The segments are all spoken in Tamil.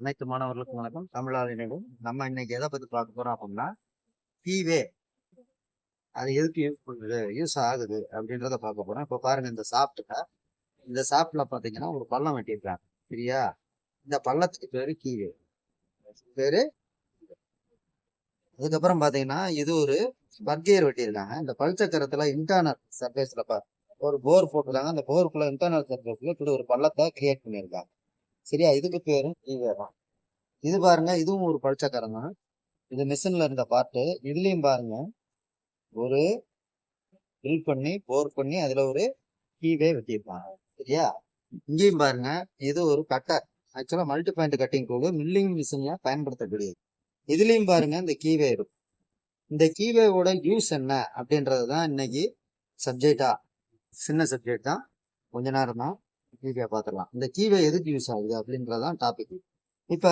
அனைத்து மாணவர்களுக்கும் வணக்கம். தமிழாளர்களும் நம்ம இன்னைக்கு எதை பத்தி பார்க்க போறோம் அப்படின்னா கீவே அது எதுக்கு யூஸ் பண்ணுது? யூஸ் ஆகுது அப்படின்றத பார்க்க போறோம். இப்போ பாருங்க இந்த சாப்பிட்டுல இந்த சாப்பிட்ல பாத்தீங்கன்னா ஒரு பள்ளம் வெட்டியிருக்காங்க. சரியா? இந்த பள்ளத்துக்கு பேரு கீவே. பேரு அதுக்கப்புறம் பாத்தீங்கன்னா இது ஒரு பர்கேர் வெட்டியிருக்காங்க. இந்த பல்சக்கரத்துல இன்டர்னல் சர்ஃபேஸ்ல ஒரு போர் போட்டிருக்காங்க. அந்த போருக்குள்ள இன்டர்னல் சர்ஃபேஸ்ல இப்படி ஒரு பள்ளத்தை கிரியேட் பண்ணியிருக்காங்க. சரியா? இதுக்கு பேரு கீவே தான். இது பாருங்க இதுவும் ஒரு பல்சக்கரம் தான். இது மிஷின்ல இருந்த பார்ட்டு இதுலயும் பாருங்க. ஒரு ட்ரில் பண்ணி போர் பண்ணி அதுல ஒரு கீவே வெட்டியிருப்பாங்க. சரியா? இங்கேயும் பாருங்க இது ஒரு கட்டர் ஆக்சுவலா மல்டி பாயிண்ட் கட்டிங் கூட மில்லிங் மிஷின்ல பயன்படுத்தக்கூடியது. இதுலயும் பாருங்க இந்த கீவே இருக்கும் இந்த கீவேவோட யூஸ் என்ன அப்படின்றது தான் இன்னைக்கு சப்ஜெக்டா சின்ன சப்ஜெக்ட் தான். கொஞ்ச நேரம் தான். கீவே பார்த்துடலாம் இந்த கீவே எதுக்கு யூஸ் ஆகுது அப்படின்றதான் டாபிக் இப்ப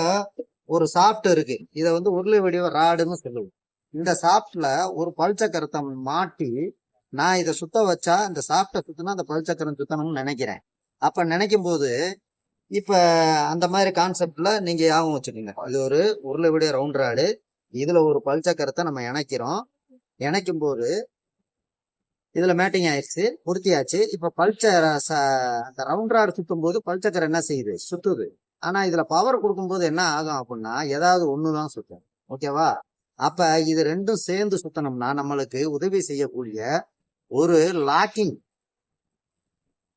ஒரு சாஃப்ட் இருக்கு. இதை வந்து உருளை வடிவ ராடுன்னு சொல்லுவோம். இந்த சாஃப்ட்ல ஒரு பல்சக்கரத்தை மாட்டி நான் இதை சுத்த வச்சா இந்த சாஃப்டை சுத்தினா அந்த பல்சக்கரம் சுத்தணும்னு நினைக்கிறேன். அப்ப நினைக்கும் போது இப்ப அந்த மாதிரி கான்செப்ட்ல நீங்க ஞாபகம் வச்சுக்கோங்க. இது ஒரு உருளை வடிவ ரவுண்ட் ராடு இதுல ஒரு பல்சக்கரத்தை நம்ம இணைக்கிறோம். இணைக்கும் போது இதுல மேட்டிங் ஆயிடுச்சு பொருத்தியாச்சு இப்ப பல்சர் அந்த ரவுண்ட் ராடு சுத்தும் போது பல்சக்கர் என்ன செய்யுது? சுத்துது. ஆனா இதுல பவர் கொடுக்கும்போது என்ன ஆகும் அப்படின்னா ஏதாவது ஒண்ணுதான் சுத்தும். ஓகேவா? அப்ப இது ரெண்டும் சேர்ந்து சுத்தணும்னா நம்மளுக்கு உதவி செய்யக்கூடிய ஒரு லாக்கிங்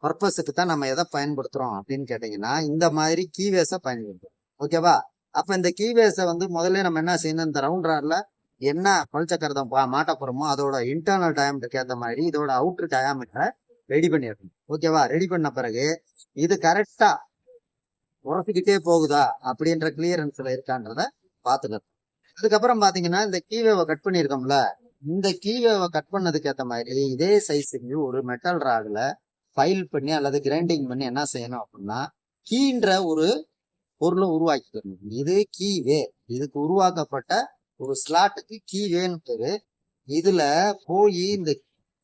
பர்பஸுக்கு தான் நம்ம எதை பயன்படுத்துறோம் அப்படின்னு கேட்டீங்கன்னா இந்த மாதிரி கீவேஸை பயன்படுத்துறோம். ஓகேவா? அப்ப இந்த கீவேஸை வந்து முதல்ல நம்ம என்ன செய்யணும்? இந்த ரவுண்ட் ராட்ல என்ன பல்சக்கரதம் மாட்ட போறோமோ அதோட இன்டர்னல் டயாமீட்டருக்கு ஏற்ற மாதிரி இதோட அவுட்டர் டயாமீட்டரை ரெடி பண்ணிடணும். ஓகேவா ரெடி பண்ண பிறகு இது கரெக்டா உரசிக்கிட்டே போகுதா? அப்படின்ற கிளியரன்ஸ்ல இருக்கான்றத பாத்துக்கணும் அதுக்கப்புறம் பாத்தீங்கன்னா இந்த கீவேவை கட் பண்ணியிருக்கோம்ல இந்த கீவேவை கட் பண்ணதுக்கு ஏற்ற மாதிரி இதே சைஸுக்கு ஒரு மெட்டல் ராடுல ஃபைல் பண்ணி அல்லது கிரைண்டிங் பண்ணி என்ன செய்யணும் அப்படின்னா கீன்ற ஒரு பொருளை உருவாக்கிக்கணும். இது கீவே. இதுக்கு உருவாக்கப்பட்ட ஒரு ஸ்லாட்டுக்கு கீவேன்னு பேரு இதுல போய் இந்த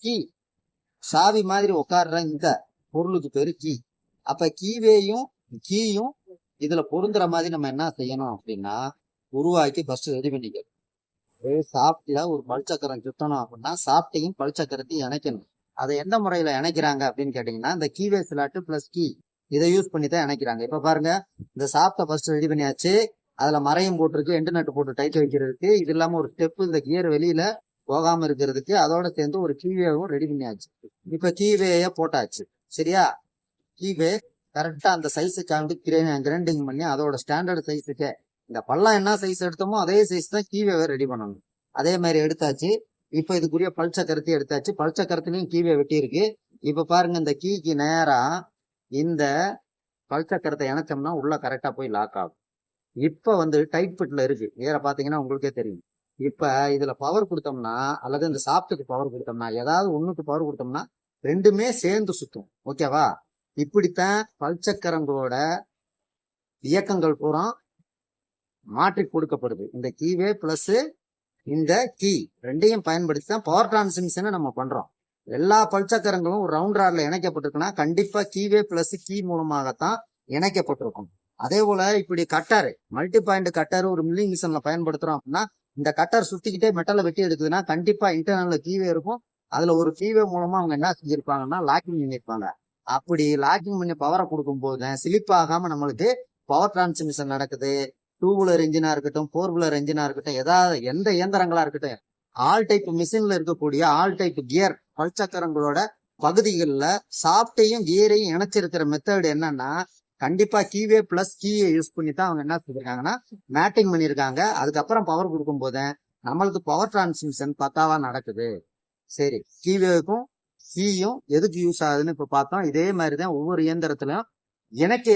கீ சாவி மாதிரி உட்கார்ற இந்த பொருளுக்கு பேரு கீ. அப்ப கீவேயும் கீயும் இதுல பொருந்துற மாதிரி நம்ம என்ன செய்யணும் அப்படின்னா உருவாக்கி ஃபர்ஸ்ட் ரெடி பண்ணிக்கணும். ஒரு சாப்பிட்ல ஒரு பல்சக்கரம் சுத்தணும் அப்படின்னா சாப்பிட்டையும் பல்சக்கரத்தையும் இணைக்கணும். அதை எந்த முறையில இணைக்கிறாங்க அப்படின்னு கேட்டீங்கன்னா இந்த கீவே ஸ்லாட்டு பிளஸ் கீ இதை யூஸ் பண்ணி தான் இணைக்கிறாங்க. இப்ப பாருங்க இந்த சாப்பிட்ட ஃபர்ஸ்ட் ரெடி பண்ணியாச்சு. அதுல மறையும் போட்டிருக்கு எண்டு நட்டு போட்டு டைட் வைக்கிறதுக்கு இது இல்லாம ஒரு ஸ்டெப் இந்த கியர் வெளியில போகாம இருக்கிறதுக்கு அதோட சேர்ந்து ஒரு கீவேவும் ரெடி பண்ணியாச்சு. இப்ப கீவேய போட்டாச்சு. சரியா? கீவே கரெக்டா அந்த சைஸுக்காண்டி கிரைண்டிங் பண்ணி அதோட ஸ்டாண்டர்ட் சைஸுக்கு இந்த பள்ளம் என்ன சைஸ் எடுத்தோமோ அதே சைஸ் தான் கீவேவை ரெடி பண்ணணும். அதே மாதிரி எடுத்தாச்சு. இப்ப இதுக்குரிய பல்சக்கரத்தையும் எடுத்தாச்சு. பல்சக்கரத்துலயும் கீவே வெட்டி இருக்கு இப்ப பாருங்க இந்த கீக்கு நேரா இந்த பல்சக்கரத்தை இணைச்சோம்னா உள்ள கரெக்டா போய் லாக் ஆகும். இப்போ வந்து டைட் ஃபிட்ல இருக்கு. வேற பாத்தீங்கன்னா உங்களுக்கே தெரியும். இப்போ இதுல பவர் கொடுத்தோம்னா அல்லது இந்த சாப்ட்டுக்கு பவர் கொடுத்தோம்னா ஏதாவது ஒண்ணுக்கு பவர் கொடுத்தோம்னா ரெண்டுமே சேர்ந்து சுத்தும். ஓகேவா இப்படித்தான் பல்சக்கரங்களோட இயக்கங்கள் பூரா மாற்றி கொடுக்கப்படுது. இந்த கீவே பிளஸ் இந்த கீ ரெண்டையும் பயன்படுத்தி தான் பவர் டிரான்ஸ்மிஷனை நம்ம பண்றோம். எல்லா பல்சக்கரங்களும் ரவுண்ட் ராட்ல இணைக்கப்பட்டிருக்குன்னா கண்டிப்பா கீவே பிளஸ் கீ மூலமாகத்தான் இணைக்கப்பட்டிருக்கும். அதே போல இப்படி கட்டர் மல்டி பாயிண்ட் கட்டர் ஒரு மில்லிங் மிஷின்ல பயன்படுத்துறோம் அப்படின்னா இந்த கட்டர் சுத்திக்கிட்டே மெட்டலை வெட்டி எடுக்குதுன்னா கண்டிப்பா இன்டர்னல்ல கீவே இருக்கும். அதுல ஒரு கீவே மூலமா அவங்க என்ன செஞ்சிருப்பாங்கன்னா லாக்கிங் பண்ணியிருப்பாங்க. அப்படி லாக்கிங் பண்ணி பவரை கொடுக்கும் போது ஸ்லிப் ஆகாம நம்மளுக்கு பவர் டிரான்ஸ்மிஷன் நடக்குது. டூ வீலர் இன்ஜினா இருக்கட்டும் ஃபோர் வீலர் இன்ஜினா இருக்கட்டும் ஏதாவது எந்த இயந்திரங்களா இருக்கட்டும் ஆல் டைப் மிஷின்ல இருக்கக்கூடிய ஆல் டைப் கியர் பல்சக்கரங்களோட பகுதிகளில் சாப்டையும் கியரையும் இணைச்சிருக்கிற மெத்தட் என்னன்னா கண்டிப்பா கீவே பிளஸ் கீயை யூஸ் பண்ணி தான் அவங்க என்ன செஞ்சிருக்காங்கன்னா மேட்டிங் பண்ணியிருக்காங்க. அதுக்கப்புறம் பவர் கொடுக்கும் போது நம்மளுக்கு பவர் டிரான்ஸ்மிஷன் பத்தாவா நடக்குது. சரி கீவேவுக்கும் கீயும் எதுக்கு யூஸ் ஆகுதுன்னு இப்ப பார்த்தோம். இதே மாதிரி தான் ஒவ்வொரு இயந்திரத்திலும் இணைக்க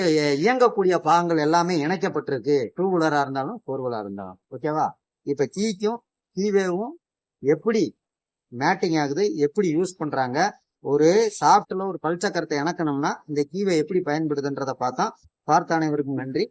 இயங்கக்கூடிய பாகங்கள் எல்லாமே இணைக்கப்பட்டிருக்கு. டூ வீலரா இருந்தாலும் ஃபோர் வீலரா இருந்தாலும். ஓகேவா இப்ப கீக்கும் கீவேவும் எப்படி மேட்டிங் ஆகுது எப்படி யூஸ் பண்றாங்க ஒரு சாஃப்ட்ல ஒரு பல்சக்கரத்தை இணக்கணும்னா இந்த கீவை எப்படி பயன்படுதுன்றதை பார்த்தா பார்த்த அனைவருக்கும் நன்றி.